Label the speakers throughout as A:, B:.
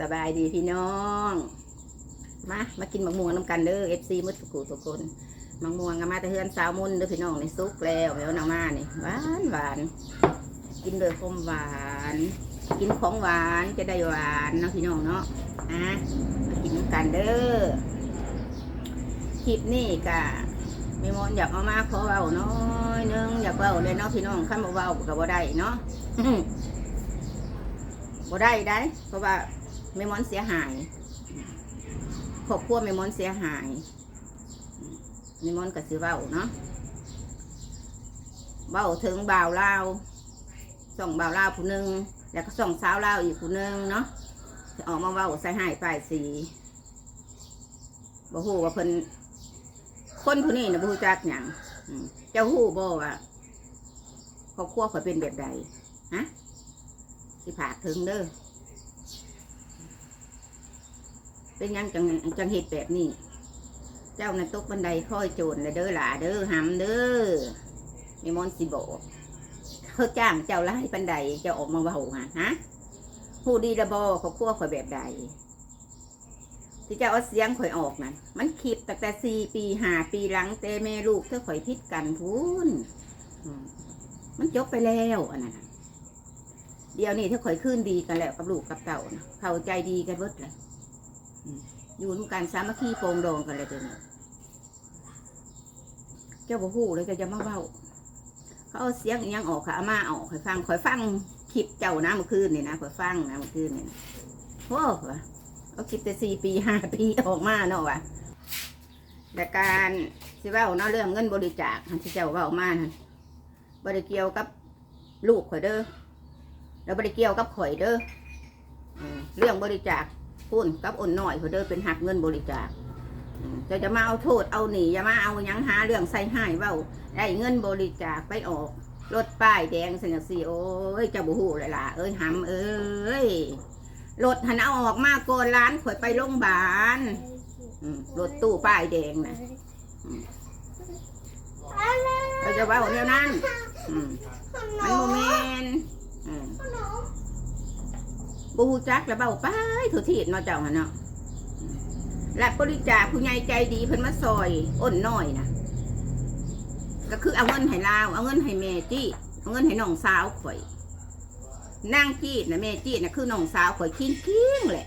A: สบายดีพี่น้อง มามากินมะม่วงน้ำกันเด้อ FC มืดทุกกูทุกคนมะม่วงก็มาแต่เฮือนสาวมุนเด้อพี่น้องในซุกแล้วแล้วนางมานี่หวานหวานกินเลยคมหวาน กินของหวานจะได้หวานเนาะพี่น้องเนาะอะมากินน้ำกันเด้อคลิปนี้กะมีมอนอยากเอามาขอเว้าน้อยหนึงอยากเว้าเลยเนาะพี่น้องข้ามาเว้ากับบ่ได้เนาะบ่ได้ได้เพราะว่า แม่มอนเสียหายครอบครัวแม่มอนเสียหายแม่มอนก็สิเว้าเนาะเว้าถึงบ่าวลาวส่องบ่าวลาวผู้หนึ่งแล้วก็ส่องสาวลาวอีกผู้หนึ่งเนาะจะออกมาเว้าใส่หายป้ายสีบ่ฮู้ว่าเพิ่นคนผู้นี้นะบ่ฮู้จักหยังเจ้าฮู้บ่ว่าครอบครัวข่อยเป็นแบบใดฮะสิผากถึงเด้อ เป็นยังจังจังเหตุแบบนี้ เจ้าในะตกบันไดค่อยโจรเลยเด้อหล่าเด้อหำเด้อมีมอนสิบอกเขาจ้างเจ้าไล่บันไดเจ้าออกมาเบาฮะฮะผู้ดีระบอเขาคั่วข่อยแบบใดที่เจ้าเอาเสียงข่อยออกนั่นมันคลิปตั้งแต่สี่ปีห้าปีหลังแต่แม่ลูกเธอข่อยพิษกันพูนมันจบไปแล้วอันนั้นเดี๋ยวนี้ถ้าข่อยขึ้นดีกันแล้วกับลูกกับเต่านะเข้าใจดีกันเบิดเลย อยู่ร่วมกันสามัคคีโปรงโดงกันเลยเดี๋ยวนี้เจ้าบ่ฮู้เลยจะจะมาเว้าเขาเอาเสียงอิหยังออกค่ะอามาออกข่อยฟังข่อยฟังคลิปเจ้านะเมื่อคืนนี่นะข่อยฟังนะเมื่อคืนนี่นะโอ้วะเอาคลิปแต่สี่ปีห้าปีออกมาเนาะวะแต่การที่ว่าเนาะเรื่องเงินบริจาคที่เจ้าเว่ามานะบริเกี่ยวกับลูกข่อยเด้อแล้วบริเกี่ยวกับข่อยเด้อเรื่องบริจาค พุ่นกับอ่อนหน่อยเข่อยเด้อเป็นหักเงินบริจาคจะจะมาเอาโทษเอาหนีอย่ามาเอายังหาเรื่องใส่ให้เว้าได้เงินบริจาคไปออกรถป้ายแดงสังสีโอ้ยเจ้าบุหูเลยล่ะเอ้ยหำเอ้ยรถหันเอาออกมาโกนร้านข่อยไปโรงพยาบาลรถตู้ป้ายแดงนะก็จะว่าเท่านั้นมันโมเมนอืม บฮูจักแล้วเบาไปทุทีเนาะเจ้าหันเนาะและบริจาคผู้ใหญ่ใจดีเพิ่นมาซอยอ้นน้อยนะก็คือเอาเงินให้ลาวเอาเงินให้แม่จี้เอาเงินให้น้องสาวข่อยนางจี้นะแม่จี้นะคือน้องสาวข่อยคิงคิงๆแหละ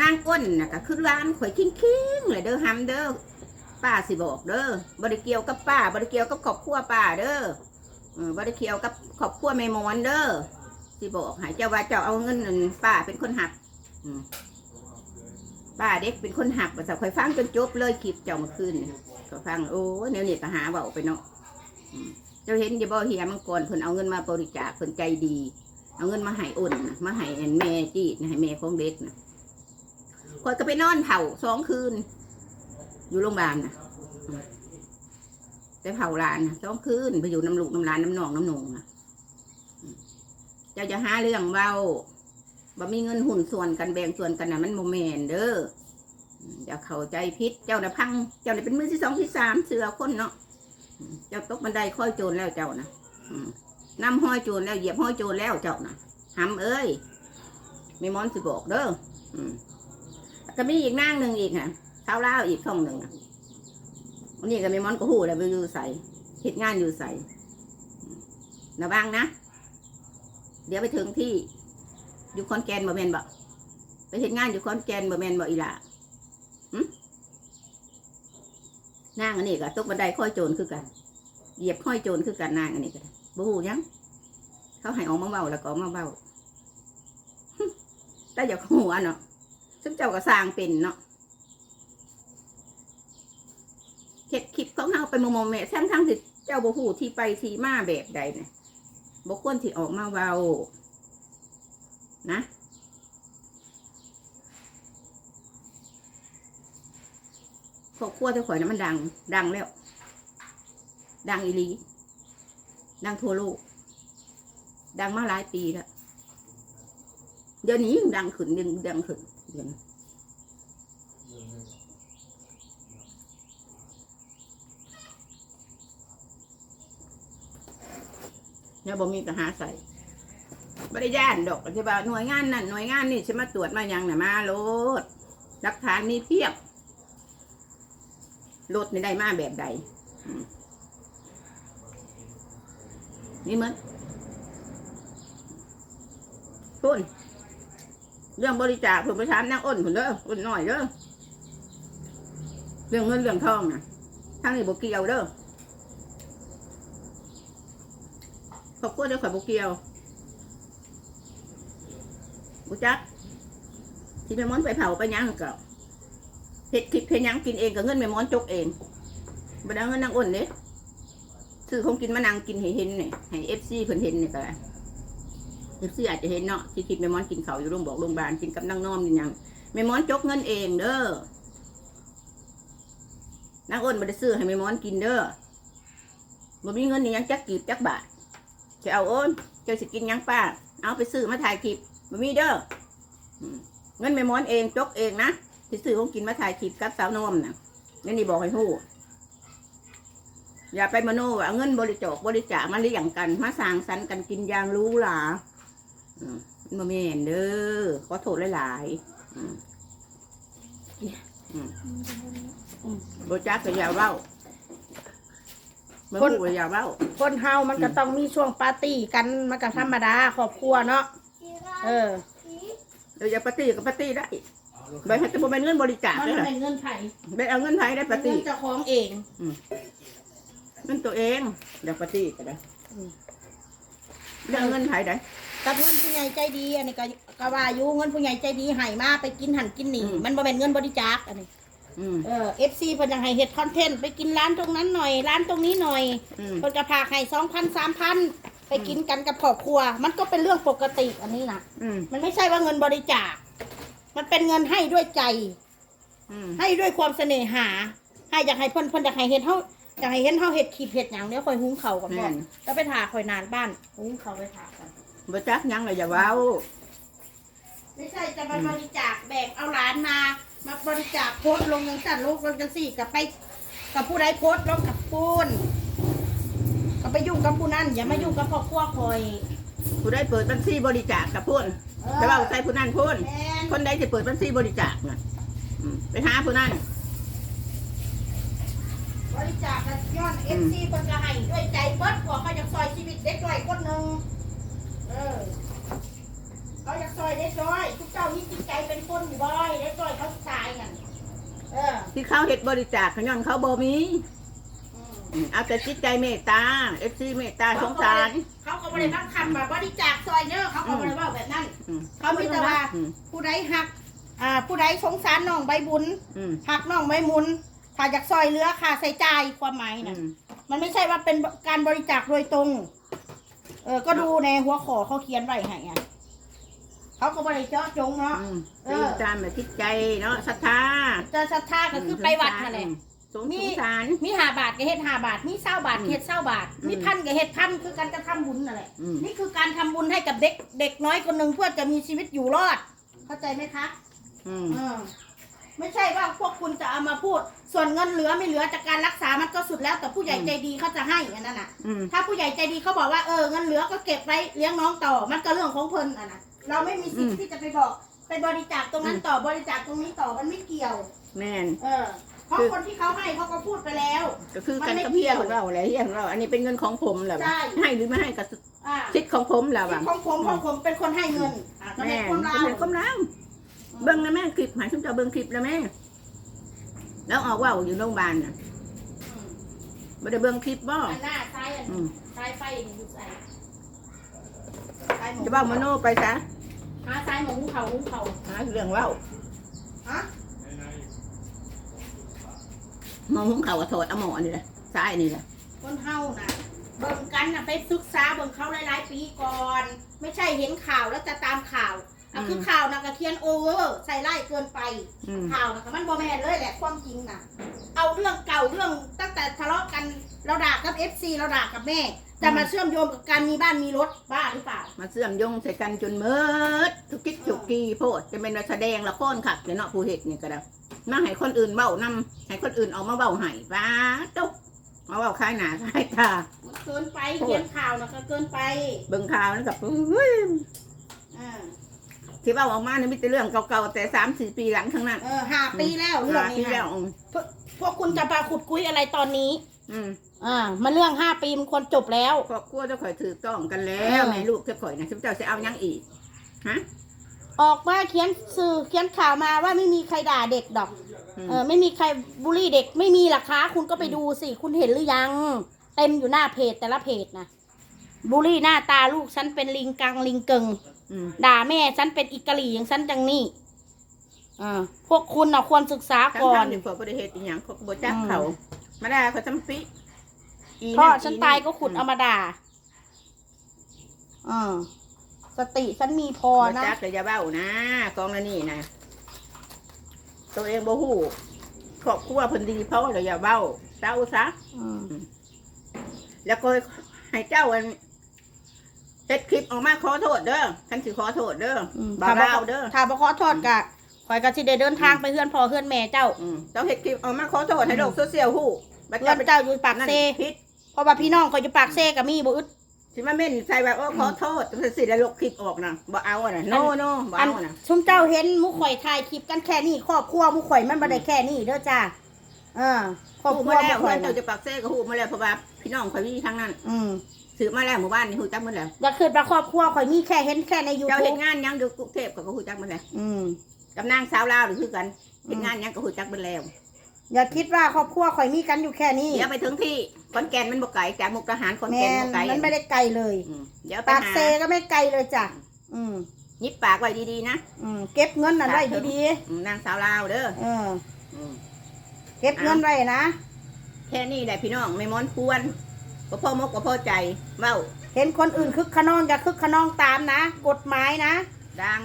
A: นางอ้นนะก็คือร้านข่อยคิงคิงๆเลยเด้อฮัมเด้อป้าสิบอกเด้อบริเกี่ยวกับป้าบริเกี่ยวกับครอบครัวป้าเด้อเออบริเกี่ยวกับครอบครัวแม่มอนเด้อ สิบอกให้เจ้าว่าเจ้าเอาเงินนั่นป้าเป็นคนหักอืมป้าเด็กเป็นคนหักภาษาคอยฟังจนจบเลยคลิปเจ้ามาขึ้นก็ฟังโอ้แนวนี้ก็หาเบาไปเนาะอืมเจ้าเห็นอย่าบ่เฮียมังกรเพิ่นเอาเงินมาบริจาคเพิ่นใจดี เอาเงินมาให้อุ่นนะมาให้แม่จีดน่ะให้แม่ของเด็กนะคอยก็ไปนอนเผาสองคืน อยู่โรงพยาบาลนะแต่เผาลานนะสองคืนไปอยู่น้ำลูกน้ำลานน้ำหนองน้ำหนองนะ เจ้าจะหาเรื่องเว้าบ่มีเงินหุ่นส่วนกันแบ่งส่วนกันนะมันโมเมนเด้ออืมอย่าเข้าใจพิษเจ้าน่ะพัง เจ้าน่ะเป็นมือที่สองที่สามเสือคนเนาะเจ้าตกบันไดค่อยโจรแล้วเจ้านะอืมนำห้อยโจรแล้วเหยียบห้อยโจรแล้วเจ้านะหำเอ้ยมีมอนสิบอกเด้ออืมก็มีอีกนางหนึ่งอีกฮะเท้าเล่าอีกช่องหนึ่งอันนี้ก็มีมอนก็หูแล้วไปอยู่ใส่เหตุงานอยู่ใส่อืมระวังนะ เดี๋ยวไปถึงที่ อยู่คอนแกนบ่แมนบ่ไปเห็นงานอยู่คอนแกนบ่แมนบ่อีหล่ะนางอันนี้ก็ตกบันไดค่อยโจรคือกัน เหยียบค่อยโจรคือกันนางอันนี้ก็บ่ฮู้หยังเขาให้ออกมาเว้าแล้วก็มาเว้าแต่อย่าหัวเนาะซึ่งเจ้าก็สร้างเป็นเนาะเฮ็ดคลิปของเฮาไปโมโมเมะทั้งทั้งที่เจ้าบ่ฮู้ที่ไปที่มาแบบใดเนี่ย บกควรที่ออกมาเว้านะครอบครัวเจ้าข่อยนะมันดัง ดังแล้ว ดังอีลีดังทั่วโลก ดังมาหลายปีแล้ว เดี๋ยวนี้ยิ่งดังขึ้นยิ่งดังขึ้นเดี๋ยวนี้ เนี่ยบ่มีกระหาใส่บริยานดอกที่ว่าหน่วยงานนั่นหน่วยงานนี่ฉันมาตรวจมายังน่ะมาโลดหลักฐานมีเพียบรถนี่ได้มาแบบใดนี่มันพุ่นเรื่องบริจาคผมไปถามนางอ้นผมเด้ออ้นหน่อยเด้อเรื่องเงินเรื่องทองนะทางนี้บกเกี่ยวเด้อ ขอบคุณเด้อข่อยบกเกียวบุจักที่แม่มอนไปเผาไปหยังก็เห็ดคลิปเห็ดหยังกินเองกับเงินแม่มอนจกเองบ่ได้เงินนางอ้นเด้ซื้อของกินมานั่งกินให้เห็นเนี่ยให้เอฟซีเพิ่นเห็นเนี่ยก็เอฟซีอาจจะเห็นเนาะที่คลิปแม่มอนกินเขาอยู่โรงบอกโรงพยาบาลกินกับนางน้อมกินยังแม่มอนจกเงินเองเด้อนางอ้นบ่ได้ซื้อให้แม่มอนกินเด้อบ่มีเงินนี่ยังจักกีบจักบาท จะเอาโอนเจ้าสิกินยังป้า เอาไปซื้อมาถ่ายคลิปบ่มีเด้อเงินแม่ม้อนเองจกเองนะที่ซื้อของกินมาถ่ายคลิปกับสาวนมน่ะนี่นี่บอกให้ฮู้อย่าไปมโนว่าเอาเงินบริจาคบริจาคมาเลี้ยงกัน มาสร้างสรรค์กันกินยางรู้หลาอืมมันบ่แม่นเด้อขอโทษหลายๆอืมบริจาคก็อย่าเว้า บ่ฮู้ก็อย่าเว้า
B: คนเฮามันก็ต้องมีช่วงปาร์ตี้กันมันก็ธรรมดาครอบครัวเนาะเออ
A: เดี๋ยวอย่าปาร์ตี้ก็ปาร์ตี้ได้ใบให้แต่บ่เป็นเงินบริจาค
B: มัน
A: เด้อ
B: เป็นเงินไผ่
A: ไปเอาเงินไทยได้ปาร์
B: เงิ
A: ตี้
B: นเจ้าของเอง
A: เงินตัวเองเดี๋ยวปาร์ตี้ก็ได้เรื่องเงินไทยได้
B: กับเงินผู้ใหญ่ใจดี อันนี้ก็ก็ว่าอยู่เงินผู้ใหญ่ใจดีให้มาไปกินหันกินนี่
A: อืม
B: มันบ่เป็นเงินบริจาคอันนี้
A: อืม
B: เออ FC เพิ่นยังให้เฮ็ดคอนเทนต์ไปกินร้านตรงนั้นหน่อย ร้านตรงนี้หน่อย
A: อืม
B: เพิ่นก็พาให้2,000 3,000ไปกินกันกับครอบครัว มันก็เป็นเรื่องปกติอันนี้นะ
A: อืม
B: มันไม่ใช่ว่าเงินบริจาค มันเป็นเงินให้ด้วยใจ
A: อืม
B: ให้ด้วยความเสน่หา ให้อยากให้เพิ่นเพิ่นอยากให้เห็นเฮาอยากให้เห็นเฮาเฮ็ดคลิปเฮ็ดหยังเดี๋ยวค่อยหุงข้าวกันบ่
A: แม่น
B: แล้วไปถ่าค่อยนานบ้านหุงข้าวไปถ่ากัน
A: บ่จักหยังเลยอย่าเว้า
B: ไม่ใช่จะมาบริจาคแบ่งเอาหลานมามา บริจาคโพสต์ลงจังสั่นลูกลงจังสี่กับไปกับผู้ใดโพสต์ลงกับปูนก็ไปยุ่งกับผู้นั้นอย่ามายุ่งกับครอบครัวคอย
A: ผู้ใดเปิดบัญชีบริจาคกับพุ่นแต่ว่าใส่ผู้นั้นพุ่น
B: แม่น
A: คนใดจะเปิดบัญชีบริจาคน่ะอืมไปหาผู้นั้น
B: บริจาคกับย้อนเอฟซีเพิ่นก็ให้ด้วยใจเบิดกว่าเขาจะซอยชีวิตเด็กน้อยคนหนึ่งเออเขาอยากซอยเด็กน้อยทุกเจ้ามีจิตใจเป็นคนอยู่บ่อยเด็กน้อยเขาตายกันเออ
A: ที่เขาเฮ็ดบริจาคเขาย้อนเขาบ่มี
B: อืม
A: อืมเอาแต่จิตใจเมตตา FC เมตตาสงสาร
B: เขาก็ไม่ได้บังคับแบบบริจาคซอยเด้อเขาก็ไม่ได้ว่าแบบนั้น
A: อืม
B: เขามีแต่ว่า
A: อืม
B: ผู้ใดหัก อ่า ผู้ใดสงสารน้องใบบุญ
A: อืม
B: หักน้องใบมุนถ้าอยากซอยเหลือค่าใส่จ่ายความหมาย
A: อื
B: นะ
A: ม
B: มันไม่ใช่ว่าเป็นการบริจาคโดยตรง เออก็ดูในหัวขอเขาเขียนไว้ให้ไง เขาก็บริเจาะจงเนาะ
A: อืม
B: เออ
A: ตามแบบจิตใจเนาะศรัทธา
B: เจะศรัทธาก็คือไปวัดนั่นแหละ
A: สงสาร
B: มีหาบาทก็เฮ็ดหาบาท มีเศร้าบาท
A: อืม
B: เฮ็ดเศร้าบาท
A: อืม
B: มีพันก็เฮ็ดพันคือการกระทำบุญนั่นแหละ
A: อืม
B: นี่คือการทำบุญให้กับเด็กเด็กน้อยคนหนึ่งเพื่อจะมีชีวิตอยู่รอด เข้าใจไหมคะ
A: อืม
B: เออไม่ใช่ว่าพวกคุณจะเอามาพูด ส่วนเงินเหลือไม่เหลือจากการรักษามันก็สุดแล้วแต่ผู้ใหญ่ใจดีเขาจะให้อันนั้นน่ะ
A: อืม
B: ถ้าผู้ใหญ่ใจดีเขาบอกว่าเออเงินเหลือก็เก็บไว้เลี้ยงน้องต่อ มันก็เรื่องของเพิ่นอะนะ เราไม่มีสิทธิ์ที่จะไปบอกไปบริจาคตรงนั้นต่อบริจาคตรงนี้ต่อมันไม่เกี่ยว
A: แม่น
B: เออเพราะคนที่เขาให้เขาก็พูดไปแล้ว
A: ก็คือกัน
B: มันไม่
A: กับเพีย
B: เกี่ยว
A: ของเราอะไรเฮียของเรา อันนี้เป็นเงินของผมแหละ
B: ใช่
A: ให้หรือไม่ให้ก็
B: อ่า
A: สิทธิ์ของผมแหละ
B: สิท
A: ว่ะ
B: ธิ์ของผมของผมเป็นคนให้เงินอะก็
A: แม่
B: เป็นคนเรา
A: เป็นของเราเบิ้งนะแม่คลิปหายชุมเจ้าเบิ้งคลิปแล้วแม่ แล้วออกว่าวอยู่โรงพยาบาลน่ะ
B: อืม
A: บ่ได้เบิ้งคลิปบ่
B: อันหน้าซ้ายอัน
A: อืม
B: ซ้ายไฟนี่อยู่ใส่ซ้ายหมู
A: จะเบ้ามโนไปซะ
B: หาซ้ายหมูเขาหุงเขา
A: หาเรื่องเว้า
B: ฮะ
A: หมองหุงเขาวก็โทษเอาหมอนี่แหละซ้ายนี่แหละ
B: คนเฮานะเบิ่งกันนะไปศึกษาเบิ่งเขาหลายๆปีก่อน ไม่ใช่เห็นข่าวแล้วจะตามข่าวอะคือข่าวนะก็เขียนโอเวอร์ใส่ไล่เกินไป
A: อืม
B: ข่าวนะก็มันบอแมนเลยแหละความจริงนะเอาเรื่องเก่าเรื่องตั้งแต่ทะเลาะกัน เราด่ากับเอฟซีเราด่ากับแม่จะมาเชื่อมโยงกับการมีบ้านมีรถบ้าหรือเปล่า
A: มาเสื่อมโยงใส่กันจนเมิดทุกคิดทุกกีโพดจะเป็นนักแสดงละครขับเนาะผู้เฮ็ดนี่ก็ได้มาให้คนอื่นเบ้านำให้คนอื่นออกมาเบ้าให้ป้าตุ๊กมาเบ้าคายหนาคายตา
B: เมื่อคืกินไปเขียนข่าวนะก็เกินไป
A: เบิ่งข่าวนั่นกับเฮ้ย
B: อ่า
A: ที่ว่าออกมาเนี่ยมีแต่เรื่องเก่าๆแต่สามสี่ปีหลังทั้งนั้น
B: เออห้าปีแล้วเรื่อง
A: หา
B: นี้
A: ที่แล้ว
B: ค่ะ
A: อืม
B: พวกคุณจะมาขุดคุยอะไรตอนนี้
A: อืม
B: อ่ามันเรื่องห้าปีมันควรจบแล้ว
A: ครอบครัวเจะข่อยถือต้องกันแล้
B: เอ
A: ว
B: อ
A: แม่ลูกเจะข่อยนะเจ้าจะเอายังอีกฮะ
B: ออกมาเขียนสื่อเขียนข่าวมาว่าไม่มีใครด่าเด็กดอก
A: อืม
B: เออไม่มีใครบูลลี่เด็กไม่มีหลักฐานคุณก็ไปดูสิ คุณเห็นหรือยัง เต็มอยู่หน้าเพจแต่ละเพจนะบูลลี่หน้าตาลูกฉันเป็นลิงกังลิงเกิง
A: อืม
B: ด่าแม่ฉันเป็นอิกะหลี่อย่างฉันจังนี่อ่าพวกคุณนะควรศึกษา
A: ทั้ง
B: ก่อน
A: ทำหนึ่งพอประเทศอีหยังเขาก็บ่จัก
B: อืม
A: เขา มาได้เขาจำปิอี
B: พ่อ
A: นั่
B: ฉัน
A: อี
B: ตายก็ขุดเอามาด่าอ่าสติฉันมีพอ
A: บ่
B: นะ
A: จักแต่อย่าเบ้านะกองละนี่นะ ตัวเองบ่ฮู้ครอบครัวเพิ่นดีเพราะเราอย่าเบ้าเจ้าซะ
B: อืม
A: แล้วก็ให้เจ้าอันเฮ็ดคลิปออกมาขอโทษเด้อคันสิขอโทษเด้อ
B: อืม
A: บ่า
B: ถ้าบ่
A: เบ้าเด้อ
B: ถ้าบ่ขอโทษกะข่อยก็สิได้เดินทางไปเฮือนพ่อเฮือนแม่เจ้า
A: อืมเจ้าเฮ็ดคลิปออกมาขอโทษให้โลกโซเชียลฮู้ บัด
B: เฮือน
A: ไป
B: เจ้าอยู่ปาก
A: นั่น
B: เซ
A: ผิด
B: เพราะว่าพี่น้องข่อยอยู่ปากเซก็มีบ่อึด
A: สิมาเม่นใส่ว่าโอ้ขอโทษสิได้ลบคลิปออกนะบ่เอาอะนะโนโนบ่
B: อัน
A: เอาอะนะ
B: ชุมเจ้าเห็นหมุข่อยถ่ายคลิปกันแค่นี้ครอบครัวหมุข่อยมันบ่ได้แค่นี้เด้อจ้าเออครอบ
A: ฮู้
B: ครัว
A: มา
B: ห
A: แล้ว
B: มุข่อย
A: เจ้า
B: น่ะ
A: จะปักเซ่ก็ฮู้มาแล้วเพราะว่าพี่น้องข่อยมีทั้งนั้น
B: อืม
A: ซื้อมาแล้วหมู่บ้านนี่ฮู้จักหมดแล้ว
B: อย่าคิดว่าครอบครัวข่อยมีแค่เห็นแค่ใน
A: เจ้าเฮ็
B: YouTube
A: ดงานหยังอยู่กรุงเทพก็ฮู้จักหมดแล้ว
B: อืม
A: กับนางสาวลาวนี่คือกันเฮ็ดงานหยังก็ฮู้จักหมดแล้ว
B: อย่าคิดว่าครอบครัวข่อยมีกันอยู่แค่นี้
A: เดี๋ยวไปถึงที่ขอนแก่นมันบ่ไกลจากมุกดาหารขอน
B: แม่
A: แก่น
B: น
A: บ่ไกล
B: มันไม่ได้ไกลเลย
A: อืมเดี๋ยวไป
B: ปาก
A: หา
B: เซก็ไม่ไกลเลยจ้ะอืม
A: ยิบปากไว้ดีๆนะ
B: อืมเก็บเงินน่ะไว้ดี
A: อืมนางสาวลาวเด้อ
B: ๆเออ
A: อืม
B: เก็บเงินไว้นะ
A: แค่นี้แหละพี่น้องไม่ม้อนควรบ่พอมกบ่พอใจเว้า
B: เห็นคนอื่นคึกขนองอย่าคึกขนองตามนะ กฎหมายนะ
A: ดัง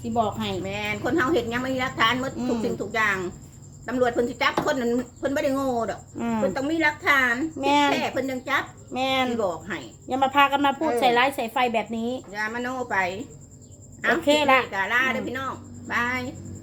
B: สิบอกให้
A: แมนคนเฮาเห็นยังไม่มีหลักฐานหมด
B: อืม
A: ทุกสิ่งทุกอย่าง ตำรวจเพิ่นสิจับคนนั้นเพิ่นบ่ได้โง่ดอก
B: อืม
A: เพิ่นต้องมีหลักฐาน
B: แม่น
A: แท้เพิ่นยังจับ
B: แม่น
A: สิบอกให้
B: อย่ามาพากันมาพูด
A: เออ
B: ใส่ร้ายใส่ไฟแบบนี้
A: อย่ามาโนไป
B: โอเคละ
A: กาลาเด้อพี่น้องบาย
B: บ